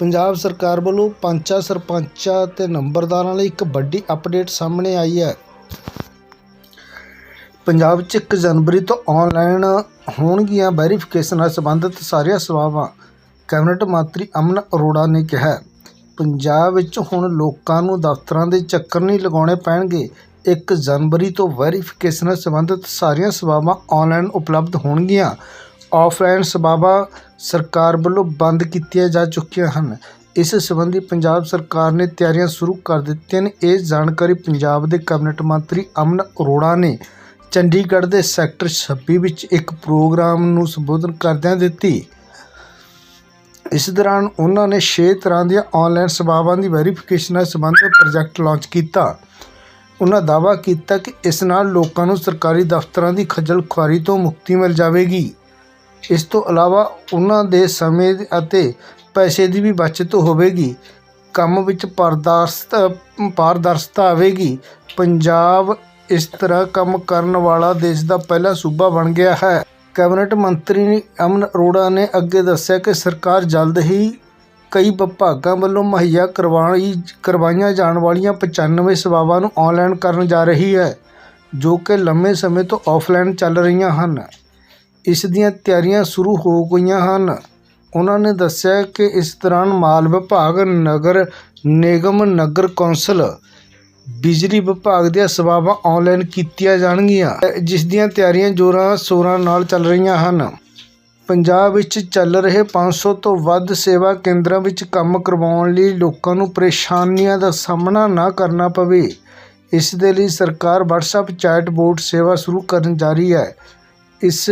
ਪੰਜਾਬ ਸਰਕਾਰ ਵੱਲੋਂ ਪੰਚਾਂ, ਸਰਪੰਚਾਂ ਤੇ ਨੰਬਰਦਾਰਾਂ ਲਈ ਇੱਕ ਵੱਡੀ ਅਪਡੇਟ ਸਾਹਮਣੇ ਆਈ ਹੈ। ਪੰਜਾਬ 'ਚ 1 ਜਨਵਰੀ ਤੋਂ ਆਨਲਾਈਨ ਹੋਣਗੀਆਂ ਵੈਰੀਫਿਕੇਸ਼ਨ ਨਾਲ ਸੰਬੰਧਿਤ ਸਾਰੀਆਂ ਸੇਵਾਵਾਂ, ਕੈਬਨਿਟ ਮੰਤਰੀ ਅਮਨ ਅਰੋੜਾ ਨੇ ਕਿਹਾ, ਪੰਜਾਬ ਵਿੱਚ ਹੁਣ ਲੋਕਾਂ ਨੂੰ ਦਫ਼ਤਰਾਂ ਦੇ ਚੱਕਰ ਨਹੀਂ ਲਗਾਉਣੇ ਪੈਣਗੇ। 1 ਜਨਵਰੀ ਤੋਂ ਵੈਰੀਫਿਕੇਸ਼ਨ ਨਾਲ ਸੰਬੰਧਿਤ ਸਾਰੀਆਂ ਸੇਵਾਵਾਂ ਆਨਲਾਈਨ ਉਪਲਬਧ ਹੋਣਗੀਆਂ। ਆਫਲਾਈਨ ਸੇਵਾਵਾਂ ਸਰਕਾਰ ਵੱਲੋਂ ਬੰਦ ਕੀਤੀਆਂ ਜਾ ਚੁੱਕੀਆਂ ਹਨ। ਇਸ ਸੰਬੰਧੀ ਪੰਜਾਬ ਸਰਕਾਰ ਨੇ ਤਿਆਰੀਆਂ ਸ਼ੁਰੂ ਕਰ ਦਿੱਤੀਆਂ ਨੇ। ਇਹ ਜਾਣਕਾਰੀ ਪੰਜਾਬ ਦੇ ਕੈਬਨਿਟ ਮੰਤਰੀ ਅਮਨ ਅਰੋੜਾ ਨੇ ਚੰਡੀਗੜ੍ਹ ਦੇ ਸੈਕਟਰ 26 ਵਿੱਚ ਇੱਕ ਪ੍ਰੋਗਰਾਮ ਨੂੰ ਸੰਬੋਧਨ ਕਰਦਿਆਂ ਦਿੱਤੀ। ਇਸ ਦੌਰਾਨ ਉਹਨਾਂ ਨੇ 6 ਤਰ੍ਹਾਂ ਦੀਆਂ ਆਨਲਾਈਨ ਸੇਵਾਵਾਂ ਦੀ ਵੈਰੀਫਿਕੇਸ਼ਨ ਨਾਲ ਸੰਬੰਧਿਤ ਪ੍ਰੋਜੈਕਟ ਲਾਂਚ ਕੀਤਾ। ਉਹਨਾਂ ਦਾਅਵਾ ਕੀਤਾ ਕਿ ਇਸ ਨਾਲ ਲੋਕਾਂ ਨੂੰ ਸਰਕਾਰੀ ਦਫ਼ਤਰਾਂ ਦੀ ਖੱਜਲ ਖੁਆਰੀ ਤੋਂ ਮੁਕਤੀ ਮਿਲ ਜਾਵੇਗੀ। ਇਸ ਤੋਂ ਇਲਾਵਾ ਉਹਨਾਂ ਦੇ ਸਮੇਂ ਅਤੇ ਪੈਸੇ ਦੀ ਵੀ ਬਚਤ ਹੋਵੇਗੀ। ਕੰਮ ਵਿੱਚ ਪਾਰਦਰਸ਼ਤਾ ਪਾਰਦਰਸ਼ਤਾ ਆਵੇਗੀ। ਪੰਜਾਬ ਇਸ ਤਰ੍ਹਾਂ ਕੰਮ ਕਰਨ ਵਾਲਾ ਦੇਸ਼ ਦਾ ਪਹਿਲਾ ਸੂਬਾ ਬਣ ਗਿਆ ਹੈ। ਕੈਬਨਿਟ ਮੰਤਰੀ ਅਮਨ ਅਰੋੜਾ ਨੇ ਅੱਗੇ ਦੱਸਿਆ ਕਿ ਸਰਕਾਰ ਜਲਦ ਹੀ ਕਈ ਵਿਭਾਗਾਂ ਵੱਲੋਂ ਮੁਹੱਈਆ ਕਰਵਾਈ, ਕਰਵਾਈਆਂ ਜਾਣ ਵਾਲੀਆਂ 95 ਸੇਵਾਵਾਂ ਨੂੰ ਆਨਲਾਈਨ ਕਰਨ ਜਾ ਰਹੀ ਹੈ, ਜੋ ਕਿ ਲੰਮੇ ਸਮੇਂ ਤੋਂ ਆਫਲਾਈਨ ਚੱਲ ਰਹੀਆਂ ਹਨ। ਇਸ ਦੀਆਂ ਤਿਆਰੀਆਂ ਸ਼ੁਰੂ ਹੋ ਗਈਆਂ ਹਨ। ਉਹਨਾਂ ਨੇ ਦੱਸਿਆ ਕਿ ਇਸ ਦੌਰਾਨ ਮਾਲ ਵਿਭਾਗ, ਨਗਰ ਨਿਗਮ, ਨਗਰ ਕੌਂਸਲ, ਬਿਜਲੀ ਵਿਭਾਗ ਦੀਆਂ ਸੇਵਾਵਾਂ ਆਨਲਾਈਨ ਕੀਤੀਆਂ ਜਾਣਗੀਆਂ, ਜਿਸ ਦੀਆਂ ਤਿਆਰੀਆਂ ਜ਼ੋਰਾਂ ਸ਼ੋਰਾਂ ਨਾਲ ਚੱਲ ਰਹੀਆਂ ਹਨ। ਪੰਜਾਬ ਵਿੱਚ ਚੱਲ ਰਹੇ 500 ਤੋਂ ਵੱਧ ਸੇਵਾ ਕੇਂਦਰਾਂ ਵਿੱਚ ਕੰਮ ਕਰਵਾਉਣ ਲਈ ਲੋਕਾਂ ਨੂੰ ਪਰੇਸ਼ਾਨੀਆਂ ਦਾ ਸਾਹਮਣਾ ਨਾ ਕਰਨਾ ਪਵੇ। ਇਸ ਦੇ ਲਈ ਸਰਕਾਰ WhatsApp ਚੈਟ ਬੋਟ ਸੇਵਾ ਸ਼ੁਰੂ ਕਰਨ ਜਾ ਰਹੀ ਹੈ। ਇਸ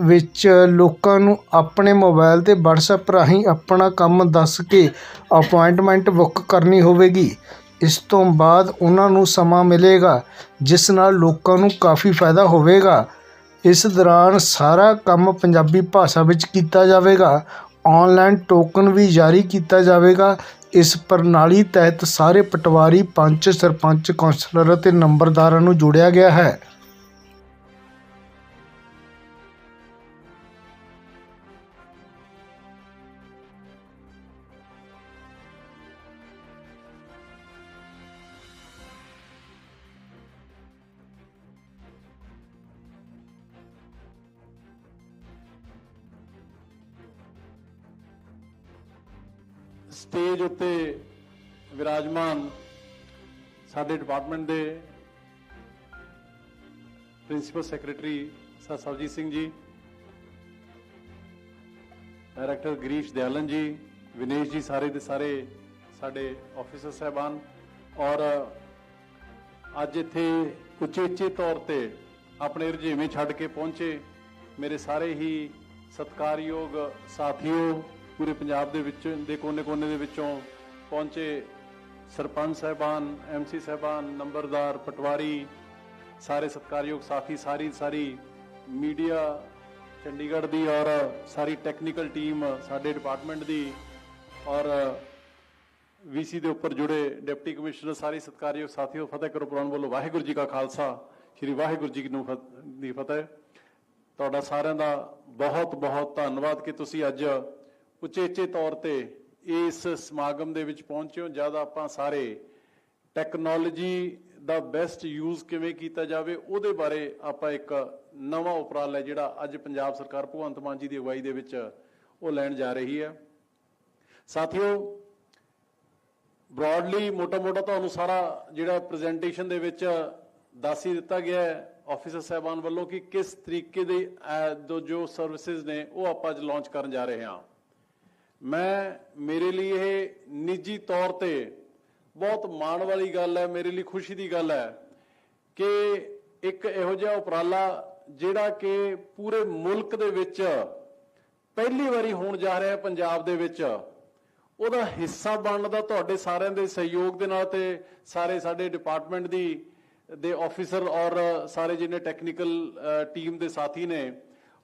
ਵਿੱਚ ਲੋਕਾਂ ਨੂੰ ਆਪਣੇ ਮੋਬਾਈਲ ਤੇ ਵਟਸਐਪ ਰਾਹੀਂ ਆਪਣਾ ਕੰਮ ਦੱਸ ਕੇ ਅਪੁਆਇੰਟਮੈਂਟ ਬੁੱਕ ਕਰਨੀ ਹੋਵੇਗੀ। ਇਸ ਤੋਂ ਬਾਅਦ ਉਹਨਾਂ ਨੂੰ ਸਮਾਂ ਮਿਲੇਗਾ, ਜਿਸ ਨਾਲ ਲੋਕਾਂ ਨੂੰ ਕਾਫੀ ਫਾਇਦਾ ਹੋਵੇਗਾ। ਇਸ ਦੌਰਾਨ ਸਾਰਾ ਕੰਮ ਪੰਜਾਬੀ ਭਾਸ਼ਾ ਵਿੱਚ ਕੀਤਾ ਜਾਵੇਗਾ। ਆਨਲਾਈਨ ਟੋਕਨ ਵੀ ਜਾਰੀ ਕੀਤਾ ਜਾਵੇਗਾ। ਇਸ ਪ੍ਰਣਾਲੀ ਤਹਿਤ ਸਾਰੇ ਪਟਵਾਰੀ, ਪੰਚ, ਸਰਪੰਚ, ਕੌਂਸਲਰ ਅਤੇ ਨੰਬਰਦਾਰਾਂ ਨੂੰ ਜੋੜਿਆ ਗਿਆ ਹੈ। ਸਟੇਜ ਉੱਤੇ ਵਿਰਾਜਮਾਨ ਸਾਡੇ ਡਿਪਾਰਟਮੈਂਟ ਦੇ principal secretary sir Surjit Singh ji, director Girish Dayalan ਜੀ, ਵਿਨੇਸ਼ ਜੀ ਸਾਰੇ ਦੇ ਸਾਰੇ ਸਾਡੇ ਆਫੀਸਰ ਸਹਿਬਾਨ ਔਰ ਅੱਜ ਇੱਥੇ ਉਚੇਚੇ ਤੌਰ ਤੇ ਆਪਣੇ ਰੁਝੇਵੇਂ ਛੱਡ ਕੇ ਪਹੁੰਚੇ ਮੇਰੇ ਸਾਰੇ ਹੀ ਸਤਿਕਾਰਯੋਗ ਸਾਥੀਓ ਪੂਰੇ ਪੰਜਾਬ ਦੇ ਵਿੱਚ, ਦੇ ਕੋਨੇ-ਕੋਨੇ ਦੇ ਵਿੱਚੋਂ ਪਹੁੰਚੇ ਸਰਪੰਚ ਸਹਿਬਾਨ ਐਮਸੀ ਸਹਿਬਾਨ, ਨੰਬਰਦਾਰ ਪਟਵਾਰੀ, ਸਾਰੇ ਸਤਿਕਾਰਯੋਗ ਸਾਥੀ, ਸਾਰੀ ਸਾਰੀ ਮੀਡੀਆ, ਚੰਡੀਗੜ੍ਹ ਦੀ ਔਰ ਸਾਰੀ ਟੈਕਨੀਕਲ ਟੀਮ ਸਾਡੇ ਡਿਪਾਰਟਮੈਂਟ ਦੀ ਔਰ ਵੀਸੀ ਦੇ ਉੱਪਰ ਜੁੜੇ ਡਿਪਟੀ ਕਮਿਸ਼ਨਰ ਸਾਰੇ ਸਤਿਕਾਰਯੋਗ ਸਾਥੀਓ, ਫਤਿਹ ਕਰੋ ਪ੍ਰਵਾਨ ਵੱਲੋਂ ਵਾਹਿਗੁਰੂ ਜੀ ਕਾ ਖਾਲਸਾ, ਸ੍ਰੀ ਵਾਹਿਗੁਰੂ ਜੀ ਨੂੰ ਫਤ- ਦੀ ਫਤਿਹ। ਤੁਹਾਡਾ ਸਾਰਿਆਂ ਦਾ ਬਹੁਤ ਬਹੁਤ ਧੰਨਵਾਦ ਕਿ ਤੁਸੀਂ ਅੱਜ ਉਚੇਚੇ ਤੌਰ ਤੇ ਇਸ ਸਮਾਗਮ ਦੇ ਵਿੱਚ ਪਹੁੰਚੇ ਹੋ ਜਦ ਆਪਾਂ ਸਾਰੇ ਟੈਕਨੋਲੋਜੀ ਦਾ ਬੈਸਟ ਯੂਜ਼ ਕਿਵੇਂ ਕੀਤਾ ਜਾਵੇ ਉਹਦੇ ਬਾਰੇ ਆਪਾਂ ਇੱਕ ਨਵਾਂ ਉਪਰਾਲਾ ਹੈ ਜਿਹੜਾ ਅੱਜ ਪੰਜਾਬ ਸਰਕਾਰ ਭਗਵੰਤ ਮਾਨ ਜੀ ਦੀ ਅਗਵਾਈ ਦੇ ਵਿੱਚ ਉਹ ਲੈਣ ਜਾ ਰਹੀ ਹੈ। ਸਾਥੀਓ ਬ੍ਰੌਡਲੀ ਮੋਟਾ-ਮੋਟਾ ਤੁਹਾਨੂੰ ਸਾਰਾ ਜਿਹੜਾ ਪ੍ਰੈਜੈਂਟੇਸ਼ਨ ਦੇ ਵਿੱਚ ਦੱਸ ਹੀ ਦਿੱਤਾ ਗਿਆ ਹੈ ਆਫੀਸਰ ਸਾਹਿਬਾਨ ਵੱਲੋਂ ਕਿ ਕਿਸ ਤਰੀਕੇ ਦੇ ਅਹ, ਜੋ ਸਰਵਿਸਿਜ਼ ਨੇ ਉਹ ਆਪਾਂ ਅੱਜ ਲਾਂਚ ਕਰਨ ਜਾ ਰਹੇ ਹਾਂ। ਮੈਂ, ਮੇਰੇ ਲਈ ਇਹ ਨਿੱਜੀ ਤੌਰ ਤੇ ਬਹੁਤ ਮਾਣ ਵਾਲੀ ਗੱਲ ਹੈ, ਮੇਰੇ ਲਈ ਖੁਸ਼ੀ ਦੀ ਗੱਲ ਹੈ ਕਿ ਇੱਕ ਇਹੋ ਜਿਹਾ ਉਪਰਾਲਾ ਜਿਹੜਾ ਕਿ ਪੂਰੇ ਮੁਲਕ ਦੇ ਵਿੱਚ ਪਹਿਲੀ ਵਾਰੀ ਹੋਣ ਜਾ ਰਿਹਾ ਹੈ ਪੰਜਾਬ ਦੇ ਵਿੱਚ, ਉਹਦਾ ਹਿੱਸਾ ਬਣਨ ਦਾ ਤੁਹਾਡੇ ਸਾਰਿਆਂ ਦੇ ਸਹਿਯੋਗ ਦੇ ਨਾਲ ਤੇ ਸਾਰੇ ਸਾਡੇ ਡਿਪਾਰਟਮੈਂਟ ਦੀ, ਦੇ ਆਫੀਸਰ ਔਰ ਸਾਰੇ ਜਿਹਨੇ ਟੈਕਨੀਕਲ ਟੀਮ ਦੇ ਸਾਥੀ ਨੇ,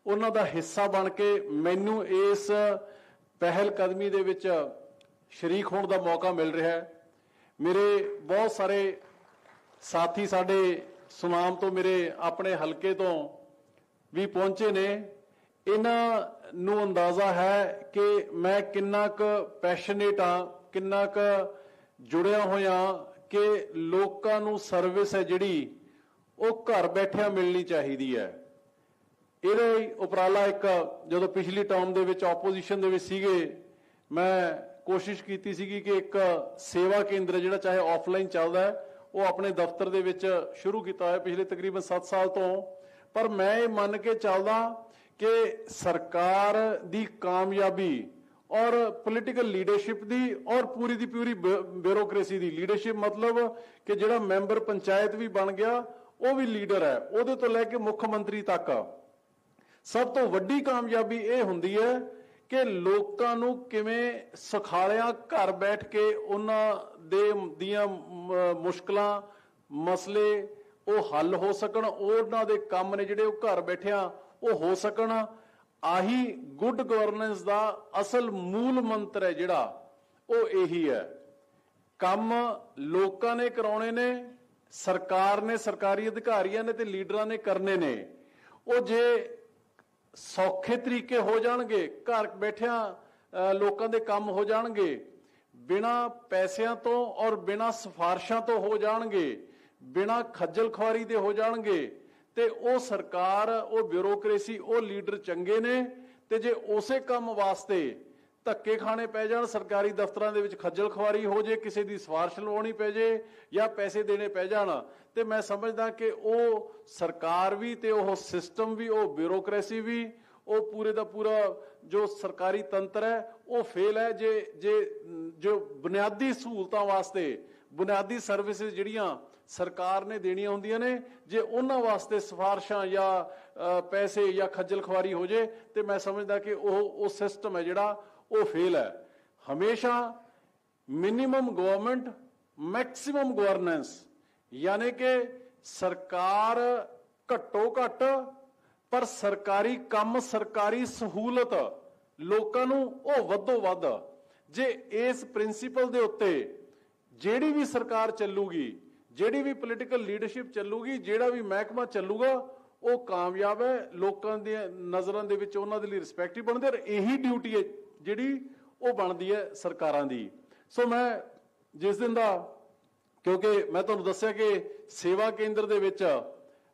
ਉਹਨਾਂ ਦਾ ਹਿੱਸਾ ਬਣ ਕੇ ਮੈਨੂੰ ਇਸ ਪਹਿਲ ਕਦਮੀ ਦੇ ਵਿੱਚ ਸ਼ਰੀਕ ਹੋਣ ਦਾ ਮੌਕਾ ਮਿਲ ਰਿਹਾ ਹੈ। ਮੇਰੇ ਬਹੁਤ ਸਾਰੇ ਸਾਥੀ ਸਾਡੇ ਸੁਨਾਮ ਤੋਂ, ਮੇਰੇ ਆਪਣੇ ਹਲਕੇ ਤੋਂ ਵੀ ਪਹੁੰਚੇ ਨੇ। ਇਹਨਾਂ ਨੂੰ ਅੰਦਾਜ਼ਾ ਹੈ ਕਿ ਮੈਂ ਕਿੰਨਾ ਕੁ ਪੈਸ਼ਨੇਟ ਆ ਕਿੰਨਾ ਕੁ ਜੁੜਿਆ ਹੋਇਆ ਕਿ ਲੋਕਾਂ ਨੂੰ ਸਰਵਿਸ ਹੈ ਜਿਹੜੀ ਉਹ ਘਰ ਬੈਠਿਆਂ ਮਿਲਣੀ ਚਾਹੀਦੀ ਹੈ। ਇਹਦਾ ਹੀ ਉਪਰਾਲਾ ਇੱਕ ਜਦੋਂ ਪਿਛਲੀ ਟਰਮ ਦੇ ਵਿੱਚ ਆਪੋਜੀਸ਼ਨ ਦੇ ਵਿੱਚ ਸੀਗੇ, ਮੈਂ ਕੋਸ਼ਿਸ਼ ਕੀਤੀ ਸੀਗੀ ਕਿ ਇੱਕ ਸੇਵਾ ਕੇਂਦਰ ਜਿਹੜਾ ਚਾਹੇ ਆਫਲਾਈਨ ਚੱਲਦਾ ਉਹ ਆਪਣੇ ਦਫ਼ਤਰ ਦੇ ਵਿੱਚ ਸ਼ੁਰੂ ਕੀਤਾ ਹੋਇਆ ਪਿਛਲੇ ਤਕਰੀਬਨ 7 ਸਾਲ ਤੋਂ। ਪਰ ਮੈਂ ਇਹ ਮੰਨ ਕੇ ਚੱਲਦਾ ਕਿ ਸਰਕਾਰ ਦੀ ਕਾਮਯਾਬੀ ਔਰ ਪੋਲੀਟੀਕਲ ਲੀਡਰਸ਼ਿਪ ਦੀ ਔਰ ਪੂਰੀ ਦੀ ਪੂਰੀ ਬਿਊਰੋਕ੍ਰੇਸੀ ਦੀ ਲੀਡਰਸ਼ਿਪ ਮਤਲਬ ਕਿ ਜਿਹੜਾ ਮੈਂਬਰ ਪੰਚਾਇਤ ਵੀ ਬਣ ਗਿਆ, ਉਹ ਵੀ ਲੀਡਰ ਹੈ। ਉਹਦੇ ਤੋਂ ਲੈ ਕੇ ਮੁੱਖ ਮੰਤਰੀ ਤੱਕ ਸਭ ਤੋਂ ਵੱਡੀ ਕਾਮਯਾਬੀ ਇਹ ਹੁੰਦੀ ਹੈ ਕਿ ਲੋਕਾਂ ਨੂੰ ਕਿਵੇਂ ਸੁਖਾਲਿਆਂ ਘਰ ਬੈਠ ਕੇ ਉਹਨਾਂ ਦੇ ਦੀਆਂ ਮੁਸ਼ਕਲਾਂ, ਮਸਲੇ ਉਹ ਹੱਲ ਹੋ ਸਕਣ, ਉਹਨਾਂ ਦੇ ਕੰਮ ਨੇ ਜਿਹੜੇ ਉਹ ਘਰ ਬੈਠਿਆਂ ਉਹ ਹੋ ਸਕਣ। ਆਹੀ ਗੁੱਡ ਗਵਰਨੈਂਸ ਦਾ ਅਸਲ ਮੂਲ ਮੰਤਰ ਹੈ ਜਿਹੜਾ, ਉਹ ਇਹੀ ਹੈ। ਕੰਮ ਲੋਕਾਂ ਨੇ ਕਰਾਉਣੇ ਨੇ, ਸਰਕਾਰ ਨੇ, ਸਰਕਾਰੀ ਅਧਿਕਾਰੀਆਂ ਨੇ ਤੇ ਲੀਡਰਾਂ ਨੇ ਕਰਨੇ ਨੇ। ਉਹ ਜੇ ਸੌਖੇ ਤਰੀਕੇ ਹੋ ਜਾਣਗੇ, ਘਰ ਬੈਠਿਆਂ ਲੋਕਾਂ ਦੇ ਕੰਮ ਹੋ ਜਾਣਗੇ, ਬਿਨਾ ਪੈਸਿਆਂ ਤੋਂ ਔਰ ਬਿਨਾ ਸਿਫਾਰਸ਼ਾਂ ਤੋਂ ਹੋ ਜਾਣਗੇ, ਬਿਨਾ ਖੱਜਲ ਖੁਆਰੀ ਦੇ ਹੋ ਜਾਣਗੇ, ਤੇ ਉਹ ਸਰਕਾਰ, ਉਹ ਬਿਊਰੋਕ੍ਰੇਸੀ, ਉਹ ਲੀਡਰ ਚੰਗੇ ਨੇ, ਤੇ ਜੇ ਉਸੇ ਕੰਮ ਵਾਸਤੇ ਧੱਕੇ ਖਾਣੇ ਪੈ ਜਾਣ, ਸਰਕਾਰੀ ਦਫ਼ਤਰਾਂ ਦੇ ਵਿੱਚ ਖੱਜਲ ਖੁਆਰੀ ਹੋ ਜੇ, ਕਿਸੇ ਦੀ ਸਿਫਾਰਿਸ਼ ਲਵਾਉਣੀ ਪੈ ਜੇ ਜਾਂ ਪੈਸੇ ਦੇਣੇ ਪੈ ਜਾਣ, ਤੇ ਮੈਂ ਸਮਝਦਾ ਕਿ ਉਹ ਸਰਕਾਰ ਵੀ ਤੇ ਉਹ ਸਿਸਟਮ ਵੀ, ਉਹ ਬਿਊਰੋਕ੍ਰੇਸੀ ਵੀ, ਉਹ ਪੂਰੇ ਦਾ ਪੂਰਾ ਜੋ ਸਰਕਾਰੀ ਤੰਤਰ ਹੈ, ਉਹ ਫੇਲ ਹੈ ਜੇ ਜੇ ਜੋ ਬੁਨਿਆਦੀ ਸਹੂਲਤਾਂ ਵਾਸਤੇ, ਬੁਨਿਆਦੀ ਸਰਵਿਸਿਜ਼ ਜਿਹੜੀਆਂ ਸਰਕਾਰ ਨੇ ਦੇਣੀਆਂ ਹੁੰਦੀਆਂ ਨੇ, ਜੇ ਉਹਨਾਂ ਵਾਸਤੇ ਸਿਫਾਰਸ਼ਾਂ ਜਾਂ ਪੈਸੇ ਜਾਂ ਖੱਜਲ ਖੁਆਰੀ ਹੋ ਜੇ, ਤੇ ਮੈਂ ਸਮਝਦਾ ਕਿ ਉਹ ਉਹ ਸਿਸਟਮ ਹੈ ਜਿਹੜਾ ਉਹ ਫੇਲ ਹੈ। ਹਮੇਸ਼ਾ ਮਿਨੀਮਮ ਗਵਰਨਮੈਂਟ ਮੈਕਸਿਮਮ ਗਵਰਨੈਂਸ ਯਾਨੀ ਕਿ ਸਰਕਾਰ ਘੱਟੋ ਘੱਟ, ਪਰ ਸਰਕਾਰੀ ਕੰਮ, ਸਰਕਾਰੀ ਸਹੂਲਤ ਲੋਕਾਂ ਨੂੰ ਉਹ ਵੱਧੋ ਵੱਧ। ਜੇ ਇਸ ਪ੍ਰਿੰਸੀਪਲ ਦੇ ਉੱਤੇ ਜਿਹੜੀ ਵੀ ਸਰਕਾਰ ਚੱਲੂਗੀ, ਜਿਹੜੀ ਵੀ ਪੋਲੀਟੀਕਲ ਲੀਡਰਸ਼ਿਪ ਚੱਲੂਗੀ, ਜਿਹੜਾ ਵੀ ਮਹਿਕਮਾ ਚੱਲੂਗਾ, ਉਹ ਕਾਮਯਾਬ ਹੈ। ਲੋਕਾਂ ਦੇ ਨਜ਼ਰਾਂ ਦੇ ਵਿੱਚ ਉਹਨਾਂ ਦੇ ਲਈ ਰਿਸਪੈਕਟ ਹੀ ਬਣਦੇ ਔਰ ਇਹੀ ਡਿਊਟੀ ਹੈ ਜਿਹੜੀ ਉਹ ਬਣਦੀ ਹੈ ਸਰਕਾਰਾਂ ਦੀ। ਸੋ ਮੈਂ ਜਿਸ ਦਿਨ ਦਾ, ਕਿਉਂਕਿ ਮੈਂ ਤੁਹਾਨੂੰ ਦੱਸਿਆ ਕਿ ਸੇਵਾ ਕੇਂਦਰ ਦੇ ਵਿੱਚ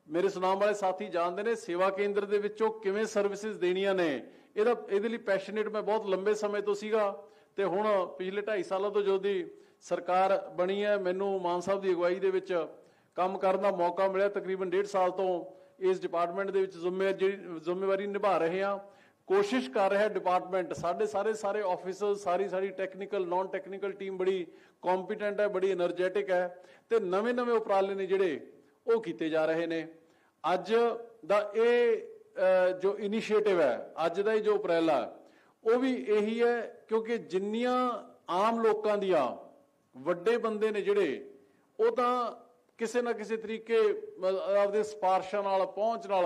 ਮੇਰੇ ਸੁਨਾਮ ਵਾਲੇ ਸਾਥੀ ਜਾਣਦੇ ਨੇ, ਸੇਵਾ ਕੇਂਦਰ ਦੇ ਵਿੱਚੋਂ ਕਿਵੇਂ ਸਰਵਿਸਿਜ਼ ਦੇਣੀਆਂ ਨੇ, ਇਹਦਾ, ਇਹਦੇ ਲਈ ਪੈਸ਼ਨੇਟ ਮੈਂ ਬਹੁਤ ਲੰਬੇ ਸਮੇਂ ਤੋਂ ਸੀਗਾ ਤੇ ਹੁਣ ਪਿਛਲੇ 2.5 ਸਾਲਾਂ ਤੋਂ ਜੋ ਦੀ ਸਰਕਾਰ ਬਣੀ ਹੈ, ਮੈਨੂੰ ਮਾਨ ਸਾਹਿਬ ਦੀ ਅਗਵਾਈ ਦੇ ਵਿੱਚ ਕੰਮ ਕਰਨ ਦਾ ਮੌਕਾ ਮਿਲਿਆ ਤਕਰੀਬਨ 1.5 ਸਾਲ ਤੋਂ ਇਸ ਡਿਪਾਰਟਮੈਂਟ ਦੇ ਵਿੱਚ ਜ਼ਿੰਮੇ- ਜਿਹੜੀ ਜ਼ਿੰਮੇਵਾਰੀ ਨਿਭਾ ਰਹੇ ਹਾਂ। ਕੋਸ਼ਿਸ਼ ਕਰ ਰਿਹਾ ਡਿਪਾਰਟਮੈਂਟ ਸਾਡੇ ਸਾਰੇ ਸਾਰੇ ਆਫੀਸਰ ਸਾਰੀ ਸਾਰੀ ਟੈਕਨੀਕਲ ਨਾਨ ਟੈਕਨੀਕਲ ਟੀਮ ਬੜੀ ਕੰਪੀਟੈਂਟ ਹੈ, ਬੜੀ એનર્ਜੈਟਿਕ ਹੈ ਤੇ ਨਵੇਂ ਨਵੇਂ ਉਪਰਾਲੇ ਨੇ ਜਿਹੜੇ ਉਹ ਕੀਤੇ ਜਾ ਰਹੇ ਨੇ। ਅੱਜ ਦਾ ਇਹ ਜੋ ਇਨੀਸ਼ੀਏਟਿਵ ਹੈ, ਅੱਜ ਦਾ ਇਹ ਜੋ ਉਪਰਾਲਾ, ਉਹ ਵੀ ਇਹੀ ਹੈ ਕਿਉਂਕਿ ਜਿੰਨੀਆਂ ਆਮ ਲੋਕਾਂ ਦੀਆਂ ਵੱਡੇ ਬੰਦੇ ਨੇ ਜਿਹੜੇ, ਉਹ ਤਾਂ ਕਿਸੇ ਨਾ ਕਿਸੇ ਤਰੀਕੇ ਆਪਦੇ ਸਪਾਰਸ਼ਾਂ ਨਾਲ, ਪਹੁੰਚ ਨਾਲ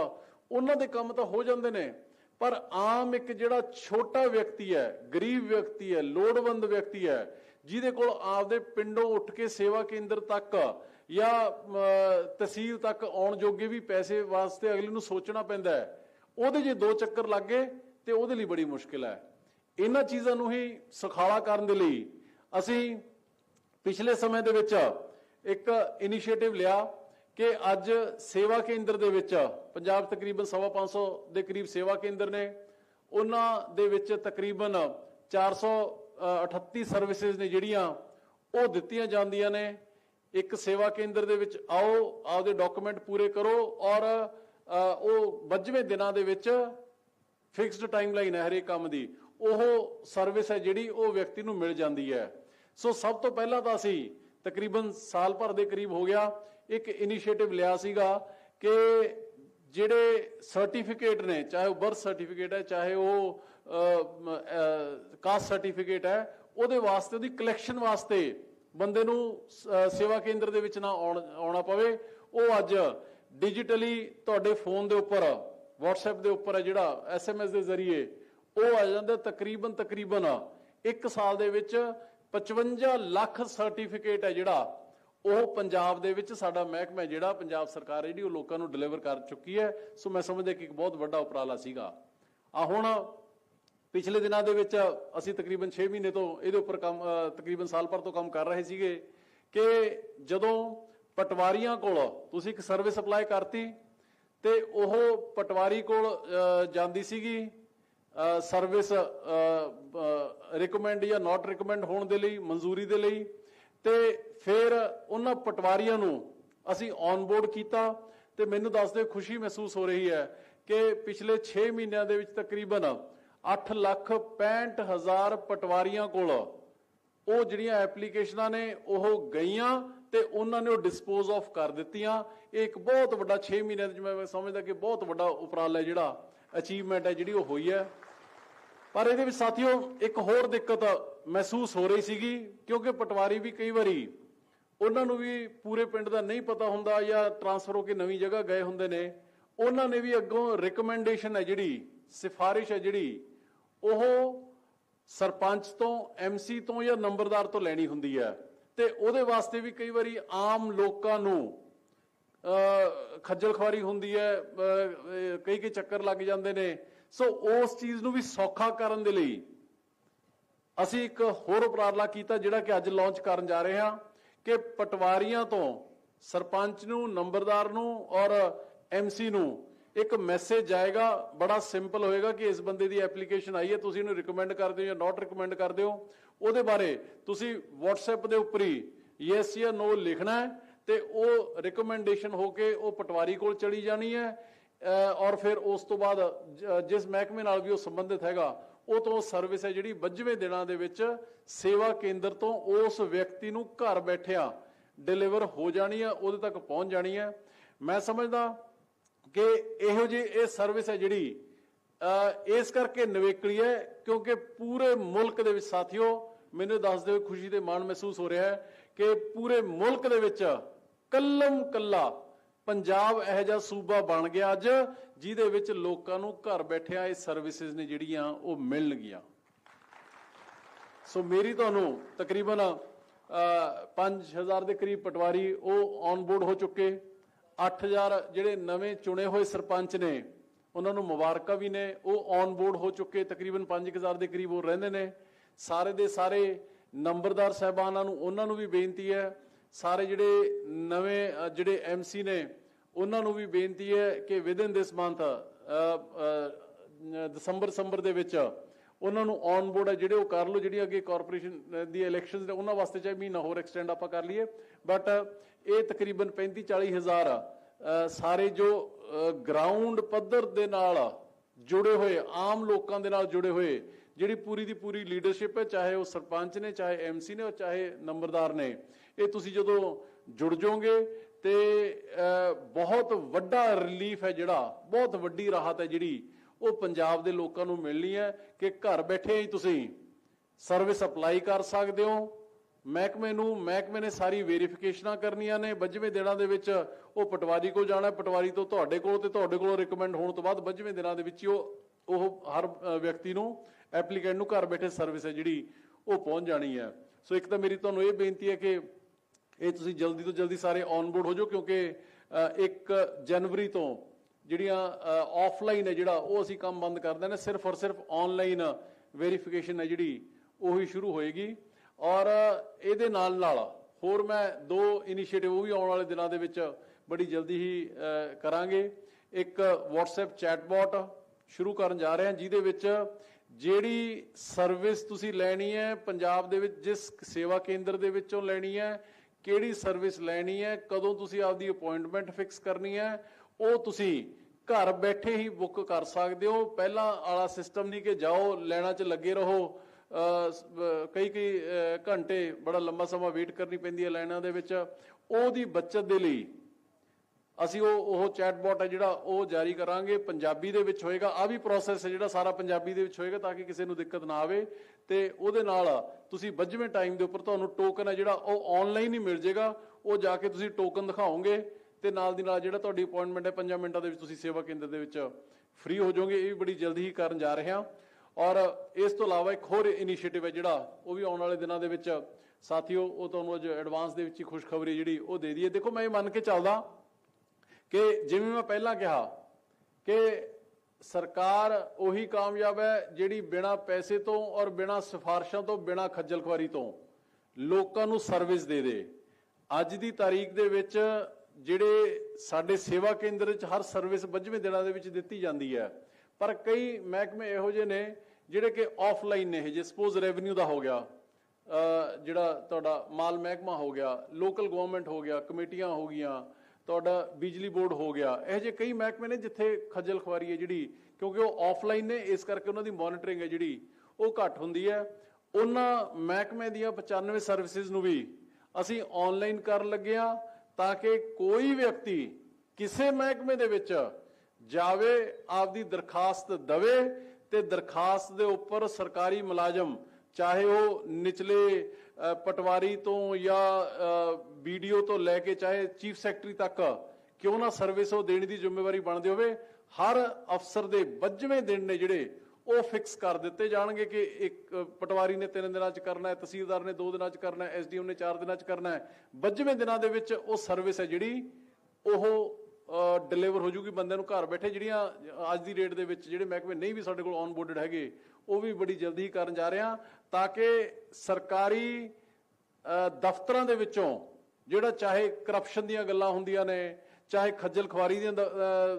ਉਹਨਾਂ ਦੇ ਕੰਮ ਤਾਂ ਹੋ ਜਾਂਦੇ ਨੇ। ਪਰ ਆਮ ਇੱਕ ਜਿਹੜਾ ਛੋਟਾ ਵਿਅਕਤੀ ਹੈ, ਗਰੀਬ ਵਿਅਕਤੀ ਹੈ, ਲੋੜਵੰਦ ਵਿਅਕਤੀ ਹੈ, ਜਿਹਦੇ ਕੋਲ ਆਪਦੇ ਪਿੰਡੋਂ ਉੱਠ ਕੇ ਸੇਵਾ ਕੇਂਦਰ ਤੱਕ ਜਾਂ ਤਹਿਸੀਲ ਤੱਕ ਆਉਣ ਜੋਗੇ ਵੀ ਪੈਸੇ ਵਾਸਤੇ ਅਗਲੇ ਨੂੰ ਸੋਚਣਾ ਪੈਂਦਾ ਹੈ, ਉਹਦੇ ਜੇ ਦੋ ਚੱਕਰ ਲੱਗ ਗਏ ਤੇ ਉਹਦੇ ਲਈ ਬੜੀ ਮੁਸ਼ਕਿਲ ਹੈ। ਇਹਨਾਂ ਚੀਜ਼ਾਂ ਨੂੰ ਹੀ ਸੁਖਾਲਾ ਕਰਨ ਦੇ ਲਈ ਅਸੀਂ ਪਿਛਲੇ ਸਮੇਂ ਦੇ ਵਿੱਚ ਇੱਕ ਇਨੀਸ਼ੀਏਟਿਵ ਲਿਆ। ਕਿ ਅੱਜ ਸੇਵਾ ਕੇਂਦਰ ਦੇ ਵਿੱਚ ਪੰਜਾਬ ਤਕਰੀਬਨ 550 ਦੇ ਕਰੀਬ ਸੇਵਾ ਕੇਂਦਰ ਨੇ। ਉਹਨਾਂ ਦੇ ਵਿੱਚ ਤਕਰੀਬਨ 438 ਸਰਵਿਸਿਜ਼ ਨੇ ਜਿਹੜੀਆਂ ਉਹ ਦਿੱਤੀਆਂ ਜਾਂਦੀਆਂ ਨੇ। ਇੱਕ ਸੇਵਾ ਕੇਂਦਰ ਦੇ ਵਿੱਚ ਆਓ, ਆਪਦੇ ਡਾਕੂਮੈਂਟ ਪੂਰੇ ਕਰੋ ਔਰ ਉਹ 25ਵੇਂ ਦਿਨਾਂ ਦੇ ਵਿੱਚ ਫਿਕਸਡ ਟਾਈਮਲਾਈਨ ਹੈ ਹਰੇਕ ਕੰਮ ਦੀ। ਉਹ ਸਰਵਿਸ ਹੈ ਜਿਹੜੀ ਉਹ ਵਿਅਕਤੀ ਨੂੰ ਮਿਲ ਜਾਂਦੀ ਹੈ। ਸੋ ਸਭ ਤੋਂ ਪਹਿਲਾਂ ਤਾਂ ਅਸੀਂ ਤਕਰੀਬਨ ਸਾਲ ਭਰ ਦੇ ਕਰੀਬ ਹੋ ਗਿਆ। ਇੱਕ ਇਨੀਸ਼ੀਏਟਿਵ ਲਿਆ ਸੀਗਾ ਕਿ ਜਿਹੜੇ ਸਰਟੀਫਿਕੇਟ ਨੇ, ਚਾਹੇ ਉਹ ਬਰਥ ਸਰਟੀਫਿਕੇਟ ਹੈ, ਚਾਹੇ ਉਹ ਕਾਸਟ ਸਰਟੀਫਿਕੇਟ ਹੈ, ਉਹਦੇ ਵਾਸਤੇ, ਉਹਦੀ ਕਲੈਕਸ਼ਨ ਵਾਸਤੇ ਬੰਦੇ ਨੂੰ ਸੇਵਾ ਕੇਂਦਰ ਦੇ ਵਿੱਚ ਨਾ ਆਉਣ- ਆਉਣਾ ਪਵੇ। ਉਹ ਅੱਜ ਡਿਜੀਟਲੀ ਤੁਹਾਡੇ ਫੋਨ ਦੇ ਉੱਪਰ, WhatsApp ਦੇ ਉੱਪਰ ਹੈ ਜਿਹੜਾ SMS ਦੇ ਜ਼ਰੀਏ, ਉਹ ਆ ਜਾਂਦਾ ਤਕਰੀਬਨ ਤਕਰੀਬਨ ਇੱਕ ਸਾਲ ਦੇ ਵਿੱਚ 55 ਲੱਖ ਸਰਟੀਫਿਕੇਟ ਹੈ ਜਿਹੜਾ ਉਹ ਪੰਜਾਬ ਦੇ ਵਿੱਚ ਸਾਡਾ ਮਹਿਕਮਾ ਜਿਹੜਾ ਪੰਜਾਬ ਸਰਕਾਰ ਜਿਹੜੀ ਉਹ ਲੋਕਾਂ ਨੂੰ ਡਿਲੀਵਰ ਕਰ ਚੁੱਕੀ ਹੈ। ਸੋ ਮੈਂ ਸਮਝਦਾ ਕਿ ਇੱਕ ਬਹੁਤ ਵੱਡਾ ਉਪਰਾਲਾ ਸੀਗਾ। ਆ ਹੁਣ ਪਿਛਲੇ ਦਿਨਾਂ ਦੇ ਵਿੱਚ ਅਸੀਂ ਤਕਰੀਬਨ 6 ਮਹੀਨੇ ਤੋਂ ਇਹਦੇ ਉੱਪਰ ਕੰਮ ਤਕਰੀਬਨ ਸਾਲ ਭਰ ਤੋਂ ਕੰਮ ਕਰ ਰਹੇ ਸੀਗੇ ਕਿ ਜਦੋਂ ਪਟਵਾਰੀਆਂ ਕੋਲ ਤੁਸੀਂ ਇੱਕ ਸਰਵਿਸ ਅਪਲਾਈ ਕਰਤੀ ਤੇ ਉਹ ਪਟਵਾਰੀ ਕੋਲ ਜਾਂਦੀ ਸੀਗੀ ਸਰਵਿਸ ਰਿਕਮੈਂਡ ਜਾਂ ਨਾਟ ਰਿਕਮੈਂਡ ਹੋਣ ਦੇ ਲਈ, ਮਨਜ਼ੂਰੀ ਦੇ ਲਈ ਤੇ ਉਹਨਾਂ ਪਟਵਾਰੀਆਂ ਨੂੰ ਅਸੀਂ ਔਨਬੋਰਡ ਕੀਤਾ ਤੇ ਮੈਨੂੰ ਦੱਸਦੇ ਖੁਸ਼ੀ ਮਹਿਸੂਸ ਹੋ ਰਹੀ ਹੈ ਕਿ ਪਿਛਲੇ 6 ਮਹੀਨਿਆਂ ਦੇ ਵਿੱਚ ਤਕਰੀਬਨ 8 ਲੱਖ 65 ਹਜ਼ਾਰ ਪਟਵਾਰੀਆਂ ਕੋਲ ਉਹ ਜਿਹੜੀਆਂ ਐਪਲੀਕੇਸ਼ਨਾਂ ਨੇ, ਉਹ ਗਈਆਂ ਤੇ ਉਹਨਾਂ ਨੇ ਉਹ ਡਿਸਪੋਜ਼ ਆਫ ਕਰ ਦਿੱਤੀਆਂ। ਇਹ ਇੱਕ ਬਹੁਤ ਵੱਡਾ 6 ਮਹੀਨਿਆਂ ਦੇ ਵਿੱਚ ਮੈਂ ਸਮਝਦਾ ਕਿ ਬਹੁਤ ਵੱਡਾ ਉਪਰਾਲਾ ਜਿਹੜਾ ਅਚੀਵਮੈਂਟ ਹੈ ਜਿਹੜੀ ਉਹ ਹੋਈ ਹੈ। ਪਰ ਇਹਦੇ ਵਿੱਚ ਸਾਥੀਓ, ਇੱਕ ਹੋਰ ਦਿੱਕਤ ਮਹਿਸੂਸ ਹੋ ਰਹੀ ਸੀਗੀ, ਕਿਉਂਕਿ ਪਟਵਾਰੀ ਵੀ ਕਈ ਵਾਰੀ ਉਹਨਾਂ ਨੂੰ ਵੀ ਪੂਰੇ ਪਿੰਡ ਦਾ ਨਹੀਂ ਪਤਾ ਹੁੰਦਾ ਜਾਂ ਟਰਾਂਸਫਰ ਹੋ ਕੇ ਨਵੀਂ ਜਗ੍ਹਾ ਗਏ ਹੁੰਦੇ ਨੇ, ਉਹਨਾਂ ਨੇ ਵੀ ਅੱਗੋਂ ਰეკਮੈਂਡੇਸ਼ਨ ਹੈ ਜਿਹੜੀ, ਸਿਫਾਰਿਸ਼ ਹੈ ਜਿਹੜੀ, ਉਹ ਸਰਪੰਚ ਤੋਂ ਐਮਸੀ ਤੋਂ ਜਾਂ ਨੰਬਰਦਾਰ ਤੋਂ ਲੈਣੀ ਹੁੰਦੀ ਹੈ। ਤੇ ਉਹਦੇ ਵਾਸਤੇ ਵੀ ਕਈ ਵਾਰੀ ਆਮ ਲੋਕਾਂ ਨੂੰ ਖੱਜਲ ਖਵਾਰੀ ਹੁੰਦੀ ਹੈ ਕਈ ਕਈ ਚੱਕਰ ਲੱਗ ਜਾਂਦੇ ਨੇ। ਸੋ ਉਸ ਚੀਜ਼ ਨੂੰ ਵੀ ਸੌਖਾ ਕਰਨ ਦੇ ਲਈ ਅਸੀਂ ਇੱਕ ਹੋਰ ਉਪਰਾਲਾ ਕੀਤਾ ਜਿਹੜਾ ਕਿ ਅੱਜ ਲਾਂਚ ਕਰਨ ਜਾ ਰਹੇ ਹਾਂ। ਕਿ ਪਟਵਾਰੀਆਂ ਤੋਂ, ਸਰਪੰਚ ਨੂੰ, ਨੰਬਰਦਾਰ ਨੂੰ ਔਰ ਐਮਸੀ ਨੂੰ ਇੱਕ ਮੈਸੇਜ ਜਾਏਗਾ ਬੜਾ ਸਿੰਪਲ ਹੋਏਗਾ ਕਿ ਇਸ ਬੰਦੇ ਦੀ ਐਪਲੀਕੇਸ਼ਨ ਆਈ ਹੈ, ਤੁਸੀਂ ਇਹਨੂੰ ਰეკਮੈਂਡ ਕਰਦੇ ਹੋ ਜਾਂ ਨਾਟ ਰეკਮੈਂਡ ਕਰਦੇ ਹੋ, ਉਹਦੇ ਬਾਰੇ ਤੁਸੀਂ WhatsApp ਦੇ ਉੱਪਰ ਹੀ ਯੈਸ ਜਾਂ ਨੋ ਲਿਖਣਾ ਹੈ ਤੇ ਉਹ ਰეკਮੈਂਡੇਸ਼ਨ ਹੋ ਕੇ ਉਹ ਪਟਵਾਰੀ ਕੋਲ ਚਲੀ ਜਾਣੀ ਹੈ ਔਰ ਫਿਰ ਉਸ ਤੋਂ ਬਾਅਦ ਜਿਸ ਮਹਿਕਮੇ ਨਾਲ ਵੀ ਉਹ ਸੰਬੰਧਿਤ ਹੈਗਾ ਉਹ ਤੋਂ ਸਰਵਿਸ ਹੈ ਜਿਹੜੀ 25ਵੇਂ ਦਿਨਾਂ ਦੇ ਵਿੱਚ ਸੇਵਾ ਕੇਂਦਰ ਤੋਂ ਉਸ ਵਿਅਕਤੀ ਨੂੰ ਘਰ ਬੈਠਿਆਂ ਡਿਲੀਵਰ ਹੋ ਜਾਣੀ ਹੈ, ਉਹਦੇ ਤੱਕ ਪਹੁੰਚ ਜਾਣੀ ਹੈ। ਮੈਂ ਸਮਝਦਾ ਕਿ ਇਹੋ ਜਿਹੀ ਇਹ ਸਰਵਿਸ ਹੈ ਜਿਹੜੀ, ਅਹ, ਇਸ ਕਰਕੇ ਨਵੇਕਲੀ ਹੈ ਕਿਉਂਕਿ ਪੂਰੇ ਮੁਲਕ ਦੇ ਵਿੱਚ ਸਾਥੀਓ, ਮੈਨੂੰ ਦੱਸਦੇ ਹੋਏ ਖੁਸ਼ੀ ਤੇ ਮਾਣ ਮਹਿਸੂਸ ਹੋ ਰਿਹਾ ਹੈ ਕਿ ਪੂਰੇ ਮੁਲਕ ਦੇ ਵਿੱਚ ਕੱਲਮ ਕੱਲਾ ਪੰਜਾਬ ਇਹੋ ਜਿਹਾ ਸੂਬਾ ਬਣ ਗਿਆ ਅੱਜ, ਜਿਹਦੇ ਵਿੱਚ ਲੋਕਾਂ ਨੂੰ ਘਰ ਬੈਠਿਆਂ ਇਹ ਸਰਵਿਸਿਜ਼ ਨੇ ਜਿਹੜੀਆਂ ਉਹ ਮਿਲਣਗੀਆਂ। ਸੋ ਮੇਰੀ ਤੁਹਾਨੂੰ ਤਕਰੀਬਨ 5000 ਦੇ ਕਰੀਬ ਪਟਵਾਰੀ ਉਹ ਔਨ ਬੋਰਡ ਹੋ ਚੁੱਕੇ। 8000 ਜਿਹੜੇ ਨਵੇਂ ਚੁਣੇ ਹੋਏ ਸਰਪੰਚ ਨੇ, ਉਹਨਾਂ ਨੂੰ ਮੁਬਾਰਕਾਂ ਵੀ ਨੇ। ਉਹ ਔਨ ਬੋਰਡ ਹੋ ਚੁੱਕੇ, ਤਕਰੀਬਨ 5000 ਦੇ ਕਰੀਬ ਉਹ ਰਹਿੰਦੇ ਨੇ। ਸਾਰੇ ਦੇ ਸਾਰੇ ਨੰਬਰਦਾਰ ਸਹਿਬਾਨਾਂ ਨੂੰ, ਉਹਨਾਂ ਨੂੰ ਵੀ ਬੇਨਤੀ ਹੈ ਸਾਰੇ ਜਿਹੜੇ ਨਵੇਂ ਅ, ਜਿਹੜੇ ਐਮਸੀ ਨੇ ਉਹਨਾਂ ਨੂੰ ਵੀ ਬੇਨਤੀ ਹੈ ਕਿ ਵਿਦਨ ਦਿਸ ਮੰਥ ਦਸੰਬਰ ਦਸੰਬਰ ਦੇ ਵਿੱਚ ਉਹਨਾਂ ਨੂੰ ਔਨ ਬੋਰਡ ਹੈ ਜਿਹੜੇ ਉਹ ਕਰ ਲਓ ਜਿਹੜੀ ਅੱਗੇ ਕਾਰਪੋਰੇਸ਼ਨ ਦੀ ਇਲੈਕਸ਼ਨਸ ਨੇ ਉਹਨਾਂ ਵਾਸਤੇ ਚਾਹੇ ਮਹੀਨਾ ਹੋਰ ਐਕਸਟੈਂਡ ਆਪਾਂ ਕਰ ਲਈਏ। ਬਟ ਇਹ ਤਕਰੀਬਨ 35 40 ਹਜ਼ਾਰ ਸਾਰੇ ਜੋ ਗਰਾਊਂਡ ਪੱਧਰ ਦੇ ਨਾਲ ਜੁੜੇ ਹੋਏ ਆਮ ਲੋਕਾਂ ਦੇ ਨਾਲ ਜੁੜੇ ਹੋਏ ਜਿਹੜੀ ਪੂਰੀ ਦੀ ਪੂਰੀ ਲੀਡਰਸ਼ਿਪ ਹੈ ਚਾਹੇ ਉਹ ਸਰਪੰਚ ਨੇ ਚਾਹੇ ਐਮਸੀ ਨੇ ਔਰ ਚਾਹੇ ਨੰਬਰਦਾਰ ਨੇ ਇਹ ਤੁਸੀਂ ਜਦੋਂ ਜੁੜ ਜਾਓਗੇ ਤੇ ਬਹੁਤ ਵੱਡਾ ਰਿਲੀਫ ਹੈ ਜਿਹੜਾ, ਬਹੁਤ ਵੱਡੀ ਰਾਹਤ ਹੈ ਜਿਹੜੀ ਉਹ ਪੰਜਾਬ ਦੇ ਲੋਕਾਂ ਨੂੰ ਮਿਲਣੀ ਹੈ ਕਿ ਘਰ ਬੈਠੇ ਹੀ ਤੁਸੀਂ ਸਰਵਿਸ ਅਪਲਾਈ ਕਰ ਸਕਦੇ ਹੋ। ਮਹਿਕਮੇ ਨੂੰ, ਮਹਿਕਮੇ ਨੇ ਸਾਰੀ ਵੈਰੀਫਿਕੇਸ਼ਨਾਂ ਕਰਨੀਆਂ ਨੇ। ਵੱਜਵੇਂ ਦਿਨਾਂ ਦੇ ਵਿੱਚ ਉਹ ਪਟਵਾਰੀ ਕੋਲ ਜਾਣਾ, ਪਟਵਾਰੀ ਤੋਂ ਤੁਹਾਡੇ ਕੋਲ ਤੇ ਤੁਹਾਡੇ ਕੋਲੋਂ ਰეკਮੈਂਡ ਹੋਣ ਤੋਂ ਬਾਅਦ ਵੱਜਵੇਂ ਦਿਨਾਂ ਦੇ ਵਿੱਚ ਹੀ ਉਹ ਉਹ ਹਰ ਵਿਅਕਤੀ ਨੂੰ ਐਪਲੀਕੈਂਟ ਨੂੰ ਘਰ ਬੈਠੇ ਸਰਵਿਸ ਹੈ ਜਿਹੜੀ ਉਹ ਪਹੁੰਚ ਜਾਣੀ ਹੈ। ਸੋ ਇੱਕ ਤਾਂ ਮੇਰੀ ਤੁਹਾਨੂੰ ਇਹ ਬੇਨਤੀ ਹੈ ਕਿ ਇਹ ਤੁਸੀਂ ਜਲਦੀ ਤੋਂ ਜਲਦੀ ਸਾਰੇ ਔਨਬੋਰਡ ਹੋ ਜਾਓ ਕਿਉਂਕਿ ਅ, 1 ਜਨਵਰੀ ਤੋਂ ਜਿਹੜੀਆਂ ਆਫਲਾਈਨ ਹੈ ਜਿਹੜਾ ਉਹ ਅਸੀਂ ਕੰਮ ਬੰਦ ਕਰ ਦੇਣਾ ਸਿਰਫ ਔਰ ਸਿਰਫ ਆਨਲਾਈਨ ਵੈਰੀਫਿਕੇਸ਼ਨ ਹੈ ਜਿਹੜੀ ਉਹੀ ਸ਼ੁਰੂ ਹੋਏਗੀ। ਔਰ ਇਹਦੇ ਨਾਲ ਨਾਲ ਹੋਰ ਮੈਂ ਦੋ ਇਨੀਸ਼ੀਏਟਿਵ ਉਹ ਵੀ ਆਉਣ ਵਾਲੇ ਦਿਨਾਂ ਦੇ ਵਿੱਚ ਬੜੀ ਜਲਦੀ ਹੀ ਕਰਾਂਗੇ। ਇੱਕ WhatsApp ਚੈਟਬੋਟ ਸ਼ੁਰੂ ਕਰਨ ਜਾ ਰਹੇ ਹਾਂ ਜਿਹਦੇ ਵਿੱਚ ਜਿਹੜੀ ਸਰਵਿਸ ਤੁਸੀਂ ਲੈਣੀ ਹੈ ਪੰਜਾਬ ਦੇ ਵਿੱਚ ਜਿਸ ਸੇਵਾ ਕੇਂਦਰ ਦੇ ਵਿੱਚੋਂ ਲੈਣੀ ਹੈ ਕਿਹੜੀ ਸਰਵਿਸ ਲੈਣੀ ਹੈ, ਕਦੋਂ ਤੁਸੀਂ ਆਪਦੀ ਅਪਾਇੰਟਮੈਂਟ ਫਿਕਸ ਕਰਨੀ ਹੈ, ਉਹ ਤੁਸੀਂ ਘਰ ਬੈਠੇ ਹੀ ਬੁੱਕ ਕਰ ਸਕਦੇ ਹੋ। ਪਹਿਲਾਂ ਵਾਲਾ ਸਿਸਟਮ ਨਹੀਂ ਕਿ ਜਾਓ, ਲੈਣਾ 'ਚ ਲੱਗੇ ਰਹੋ। ਕਈ ਕਈ ਘੰਟੇ ਬੜਾ ਲੰਬਾ ਸਮਾਂ ਵੇਟ ਕਰਨੀ ਪੈਂਦੀ ਹੈ ਲਾਈਨਾਂ ਦੇ ਵਿੱਚ। ਉਹਦੀ ਬਚਤ ਦੇ ਲਈ ਅਸੀਂ ਉਹ ਉਹ ਚੈਟਬੋਟ ਹੈ ਜਿਹੜਾ ਉਹ ਜਾਰੀ ਕਰਾਂਗੇ, ਪੰਜਾਬੀ ਦੇ ਵਿੱਚ ਹੋਏਗਾ। ਆ ਵੀ ਪ੍ਰੋਸੈਸ ਹੈ ਜਿਹੜਾ ਸਾਰਾ ਪੰਜਾਬੀ ਦੇ ਵਿੱਚ ਹੋਏਗਾ ਤਾਂ ਕਿ ਕਿਸੇ ਨੂੰ ਦਿੱਕਤ ਨਾ ਆਵੇ। ਤੇ ਉਹਦੇ ਨਾਲ ਤੁਸੀਂ ਵੱਜਵੇਂ ਟਾਈਮ ਦੇ ਉੱਪਰ ਤੁਹਾਨੂੰ ਟੋਕਨ ਹੈ ਜਿਹੜਾ ਉਹ ਆਨਲਾਈਨ ਹੀ ਮਿਲ ਜਾਏਗਾ। ਉਹ ਜਾ ਕੇ ਤੁਸੀਂ ਟੋਕਨ ਦਿਖਾਓਗੇ ਤੇ ਨਾਲ ਦੀ ਨਾਲ ਜਿਹੜਾ ਤੁਹਾਡੀ ਅਪਾਇੰਟਮੈਂਟ ਹੈ 5 ਮਿੰਟਾਂ ਦੇ ਵਿੱਚ ਤੁਸੀਂ ਸੇਵਾ ਕੇਂਦਰ ਦੇ ਵਿੱਚ ਫ੍ਰੀ ਹੋ ਜਾਓਗੇ। ਇਹ ਵੀ ਬੜੀ ਜਲਦੀ ਹੀ ਕਰਨ ਜਾ ਰਹੇ ਹਾਂ। ਔਰ ਇਸ ਤੋਂ ਇਲਾਵਾ ਇੱਕ ਹੋਰ ਇਨੀਸ਼ੀਏਟਿਵ ਹੈ ਜਿਹੜਾ ਉਹ ਵੀ ਆਉਣ ਵਾਲੇ ਦਿਨਾਂ ਦੇ ਵਿੱਚ, ਸਾਥੀਓ, ਉਹ ਤੁਹਾਨੂੰ ਅੱਜ ਐਡਵਾਂਸ ਦੇ ਵਿੱਚ ਹੀ ਖੁਸ਼ਖਬਰੀ ਜਿਹੜੀ ਉਹ ਦੇ ਦਈਏ। ਦੇਖੋ, ਮੈਂ ਇਹ ਮੰਨ ਕੇ ਚੱਲਦਾ। ਕਿ ਜਿਵੇਂ ਮੈਂ ਪਹਿਲਾਂ ਕਿਹਾ ਕਿ ਸਰਕਾਰ ਉਹੀ ਕਾਮਯਾਬ ਹੈ ਜਿਹੜੀ ਬਿਨਾ ਪੈਸੇ ਤੋਂ ਔਰ ਬਿਨਾ ਸਿਫਾਰਸ਼ਾਂ ਤੋਂ, ਬਿਨਾ ਖੱਜਲ ਖੁਆਰੀ ਤੋਂ ਲੋਕਾਂ ਨੂੰ ਸਰਵਿਸ ਦੇ ਦੇ। ਅੱਜ ਦੀ ਤਾਰੀਖ ਦੇ ਵਿੱਚ ਜਿਹੜੇ ਸਾਡੇ ਸੇਵਾ ਕੇਂਦਰ ਵਿੱਚ ਹਰ ਸਰਵਿਸ 25ਵੇਂ ਦਿਨਾਂ ਦੇ ਵਿੱਚ ਦਿੱਤੀ ਜਾਂਦੀ ਹੈ। ਪਰ ਕਈ ਮਹਿਕਮੇ ਇਹੋ ਜਿਹੇ ਨੇ ਜਿਹੜੇ ਕਿ ਆਫਲਾਈਨ ਨੇ ਜੇ ਸਪੋਜ਼ ਰੈਵਨਿਊ ਦਾ ਹੋ ਗਿਆ ਜਿਹੜਾ ਤੁਹਾਡਾ ਮਾਲ ਮਹਿਕਮਾ ਹੋ ਗਿਆ ਲੋਕਲ ਗਵਰਨਮੈਂਟ ਹੋ ਗਿਆ, ਕਮੇਟੀਆਂ ਹੋ ਗਈਆਂ ਤੁਹਾਡਾ ਬਿਜਲੀ ਬੋਰਡ ਹੋ ਗਿਆ। ਇਹ ਜੇ ਕਈ ਮਹਿਕਮੇ ਨੇ ਜਿੱਥੇ ਖੱਜਲ ਖੁਆਰੀ ਹੈ ਜਿਹੜੀ, ਕਿਉਂਕਿ ਉਹ ਆਫਲਾਈਨ ਨੇ, ਇਸ ਕਰਕੇ ਉਹਨਾਂ ਦੀ ਮੋਨੀਟਰਿੰਗ ਹੈ ਜਿਹੜੀ, ਉਹ ਘੱਟ ਹੁੰਦੀ ਹੈ। ਉਹਨਾਂ ਮਹਿਕਮੇ ਦੀਆਂ 95 ਸਰਵਿਸਿਜ਼ ਨੂੰ ਵੀ ਅਸੀਂ ਆਨਲਾਈਨ ਕਰਨ ਲੱਗੇ ਹਾਂ ਤਾਂ ਕਿ ਕੋਈ ਵਿਅਕਤੀ ਕਿਸੇ ਮਹਿਕਮੇ ਦੇ ਵਿੱਚ ਜਾਵੇ, ਆਪਦੀ ਦਰਖਾਸਤ ਦਵੇ ਤੇ ਦਰਖਾਸਤ ਦੇ ਉੱਪਰ ਸਰਕਾਰੀ ਮੁਲਾਜ਼ਮ ਚਾਹੇ ਉਹ ਨਿਚਲੇ ਪਟਵਾਰੀ ਤੋਂ ਜਾਂ ਵੀਡੀਓ ਤੋਂ ਲੈ ਕੇ ਚਾਹੇ ਚੀਫ ਸੈਕਟਰੀ ਤੱਕ ਕਿਉਂ ਨਾ ਸਰਵਿਸ ਉਹ ਦੇਣ ਦੀ ਜ਼ਿੰਮੇਵਾਰੀ ਬਣਦੀ ਹੋਵੇ, ਹਰ ਅਫਸਰ ਦੇ 25ਵੇਂ ਦਿਨ ਨੇ ਜਿਹੜੇ ਉਹ ਫਿਕਸ ਕਰ ਦਿੱਤੇ ਜਾਣਗੇ ਕਿ ਇੱਕ ਪਟਵਾਰੀ ਨੇ 3 ਦਿਨਾਂ ਚ ਕਰਨਾ ਹੈ, ਤਹਿਸੀਲਦਾਰ ਨੇ 2 ਦਿਨਾਂ ਚ ਕਰਨਾ ਹੈ ਐਸਡੀਐਮ ਨੇ 4 ਦਿਨਾਂ ਚ ਕਰਨਾ ਹੈ 25ਵੇਂ ਦਿਨਾਂ ਦੇ ਵਿੱਚ ਉਹ ਸਰਵਿਸ ਹੈ ਜਿਹੜੀ ਉਹ ਡਿਲੀਵਰ ਹੋ ਜੂਗੀ, ਬੰਦੇ ਨੂੰ ਘਰ ਬੈਠੇ ਜਿਹੜੀਆਂ ਅੱਜ ਦੀ ਰੇਟ ਦੇ ਵਿੱਚ ਜਿਹੜੇ ਮਹਿਕਮੇ ਨਹੀਂ ਵੀ ਸਾਡੇ ਕੋਲ ਔਨਬੋਰਡਡ ਹੈਗੇ ਉਹ ਵੀ ਬੜੀ ਜਲਦੀ ਹੀ ਕਰਨ ਜਾ ਰਹੇ ਹਾਂ, ਤਾਂ ਕਿ ਸਰਕਾਰੀ ਦਫ਼ਤਰਾਂ ਦੇ ਵਿੱਚੋਂ ਜਿਹੜਾ ਚਾਹੇ ਕਰਪਸ਼ਨ ਦੀਆਂ ਗੱਲਾਂ ਹੁੰਦੀਆਂ ਨੇ, ਚਾਹੇ ਖੱਜਲ ਖੁਆਰੀ ਦੀਆਂ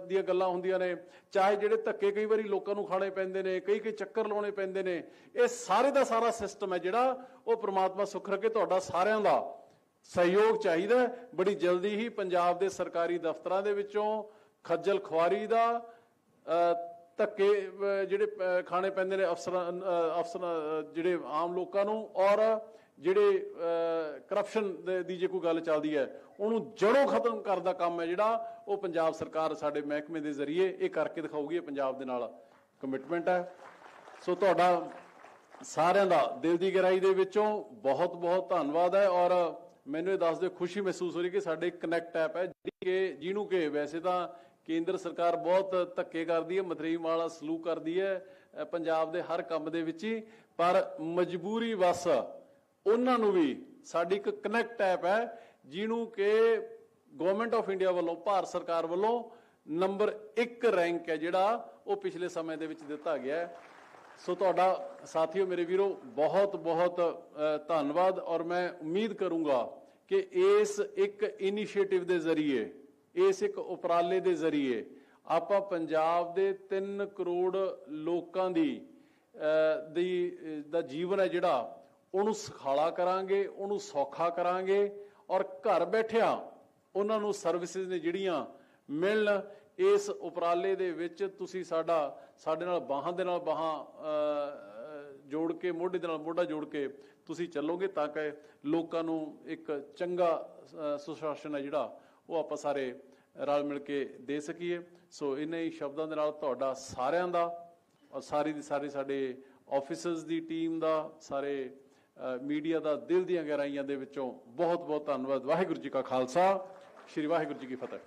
ਦੀਆਂ ਗੱਲਾਂ ਹੁੰਦੀਆਂ ਨੇ, ਚਾਹੇ ਜਿਹੜੇ ਧੱਕੇ ਕਈ ਵਾਰੀ ਲੋਕਾਂ ਨੂੰ ਖਾਣੇ ਪੈਂਦੇ ਨੇ, ਕਈ ਕਈ ਚੱਕਰ ਲਾਉਣੇ ਪੈਂਦੇ ਨੇ, ਇਹ ਸਾਰੇ ਦਾ ਸਾਰਾ ਸਿਸਟਮ ਹੈ ਜਿਹੜਾ ਉਹ ਪ੍ਰਮਾਤਮਾ ਸੁੱਖ ਰੱਖੇ, ਤੁਹਾਡਾ ਸਾਰਿਆਂ ਦਾ ਸਹਿਯੋਗ ਚਾਹੀਦਾ ਬੜੀ ਜਲਦੀ ਹੀ ਪੰਜਾਬ ਦੇ ਸਰਕਾਰੀ ਦਫ਼ਤਰਾਂ ਦੇ ਵਿੱਚੋਂ ਖੱਜਲ ਖੁਆਰੀ ਦਾ ਧੱਕੇ ਜਿਹੜੇ ਖਾਣੇ ਪੈਂਦੇ ਨੇ ਅਫਸਰਾਂ ਅਫਸਰਾਂ ਜਿਹੜੇ ਆਮ ਲੋਕਾਂ ਨੂੰ ਔਰ ਜਿਹੜੇ ਕਰਪਸ਼ਨ ਦੀ ਜੇ ਕੋਈ ਗੱਲ ਚੱਲਦੀ ਹੈ, ਉਹਨੂੰ ਜੜੋਂ ਖਤਮ ਕਰਨ ਦਾ ਕੰਮ ਹੈ ਜਿਹੜਾ ਉਹ ਪੰਜਾਬ ਸਰਕਾਰ ਸਾਡੇ ਮਹਿਕਮੇ ਦੇ ਜ਼ਰੀਏ ਇਹ ਕਰਕੇ ਦਿਖਾਊਗੀ, ਇਹ ਪੰਜਾਬ ਦੇ ਨਾਲ ਕਮਿਟਮੈਂਟ ਹੈ। ਸੋ ਤੁਹਾਡਾ ਸਾਰਿਆਂ ਦਾ ਦਿਲ ਦੀ ਗਹਿਰਾਈ ਦੇ ਵਿੱਚੋਂ ਬਹੁਤ ਬਹੁਤ ਧੰਨਵਾਦ ਹੈ ਔਰ ਮੈਨੂੰ ਇਹ ਦੱਸ ਦਿਓ, ਖੁਸ਼ੀ ਮਹਿਸੂਸ ਹੋ ਰਹੀ ਕਿ ਸਾਡੇ ਕਨੈਕਟ ਐਪ ਹੈ, ਜਿਹੜੀ ਕਿ, ਜਿਹਨੂੰ ਕਿ ਵੈਸੇ ਤਾਂ ਕੇਂਦਰ ਸਰਕਾਰ ਬਹੁਤ ਧੱਕੇ ਕਰਦੀ ਹੈ ਮਤਰੀਮ ਵਾਲਾ ਸਲੂਕ ਕਰਦੀ ਹੈ ਪੰਜਾਬ ਦੇ ਹਰ ਕੰਮ ਦੇ ਵਿੱਚ ਹੀ। ਪਰ ਮਜਬੂਰੀ ਵਸ ਉਹਨਾਂ ਨੂੰ ਵੀ ਸਾਡੀ ਇੱਕ ਕਨੈਕਟ ਐਪ ਹੈ, ਜਿਹਨੂੰ ਕਿ ਗਵਰਨਮੈਂਟ ਆਫ ਇੰਡੀਆ ਵੱਲੋਂ, ਭਾਰਤ ਸਰਕਾਰ ਵੱਲੋਂ ਨੰਬਰ 1 ਰੈਂਕ ਹੈ ਜਿਹੜਾ ਉਹ ਪਿਛਲੇ ਸਮੇਂ ਦੇ ਵਿੱਚ ਦਿੱਤਾ ਗਿਆ ਹੈ। ਸੋ ਤੁਹਾਡਾ ਸਾਥੀਓ, ਮੇਰੇ ਵੀਰੋ, ਬਹੁਤ ਬਹੁਤ ਧੰਨਵਾਦ ਔਰ ਮੈਂ ਉਮੀਦ ਕਰੂੰਗਾ ਕਿ ਇਸ ਇੱਕ ਇਨੀਸ਼ੀਏਟਿਵ ਦੇ ਜ਼ਰੀਏ ਇਸ ਇੱਕ ਉਪਰਾਲੇ ਦੇ ਜ਼ਰੀਏ ਆਪਾਂ ਪੰਜਾਬ ਦੇ 3 ਕਰੋੜ ਲੋਕਾਂ ਦੀ ਦੀ, ਦਾ ਜੀਵਨ ਹੈ ਜਿਹੜਾ, ਉਹਨੂੰ ਸੁਖਾਲਾ ਕਰਾਂਗੇ, ਉਹਨੂੰ ਸੌਖਾ ਕਰਾਂਗੇ ਔਰ ਘਰ ਬੈਠਿਆਂ ਉਹਨਾਂ ਨੂੰ ਸਰਵਿਸਿਜ਼ ਨੇ ਜਿਹੜੀਆਂ ਮਿਲਣ, ਇਸ ਉਪਰਾਲੇ ਦੇ ਵਿੱਚ ਤੁਸੀਂ ਸਾਡਾ, ਸਾਡੇ ਨਾਲ ਬਾਹਾਂ ਦੇ ਨਾਲ ਬਾਹਾਂ ਜੋੜ ਕੇ, ਮੋਢੇ ਦੇ ਨਾਲ ਮੋਢਾ ਜੋੜ ਕੇ ਤੁਸੀਂ ਚੱਲੋਗੇ ਤਾਂ ਕਿ ਲੋਕਾਂ ਨੂੰ ਇੱਕ ਚੰਗਾ ਸੁਸ਼ਾਸਨ ਹੈ ਜਿਹੜਾ, ਉਹ ਆਪਾਂ ਸਾਰੇ ਰਲ ਮਿਲ ਕੇ ਦੇ ਸਕੀਏ। ਸੋ ਇਹਨਾਂ ਹੀ ਸ਼ਬਦਾਂ ਦੇ ਨਾਲ ਤੁਹਾਡਾ ਸਾਰਿਆਂ ਦਾ ਔਰ ਸਾਰੀ ਦੀ ਸਾਰੀ ਸਾਡੇ ਆਫਿਸਰਸ ਦੀ ਟੀਮ ਦਾ, ਸਾਰੇ ਮੀਡੀਆ ਦਾ ਦਿਲ ਦੀਆਂ ਗਹਿਰਾਈਆਂ ਦੇ ਵਿੱਚੋਂ ਬਹੁਤ ਬਹੁਤ ਧੰਨਵਾਦ। ਵਾਹਿਗੁਰੂ ਜੀ ਕਾ ਖਾਲਸਾ, ਸ੍ਰੀ ਵਾਹਿਗੁਰੂ ਜੀ ਕੀ ਫਤਿਹ।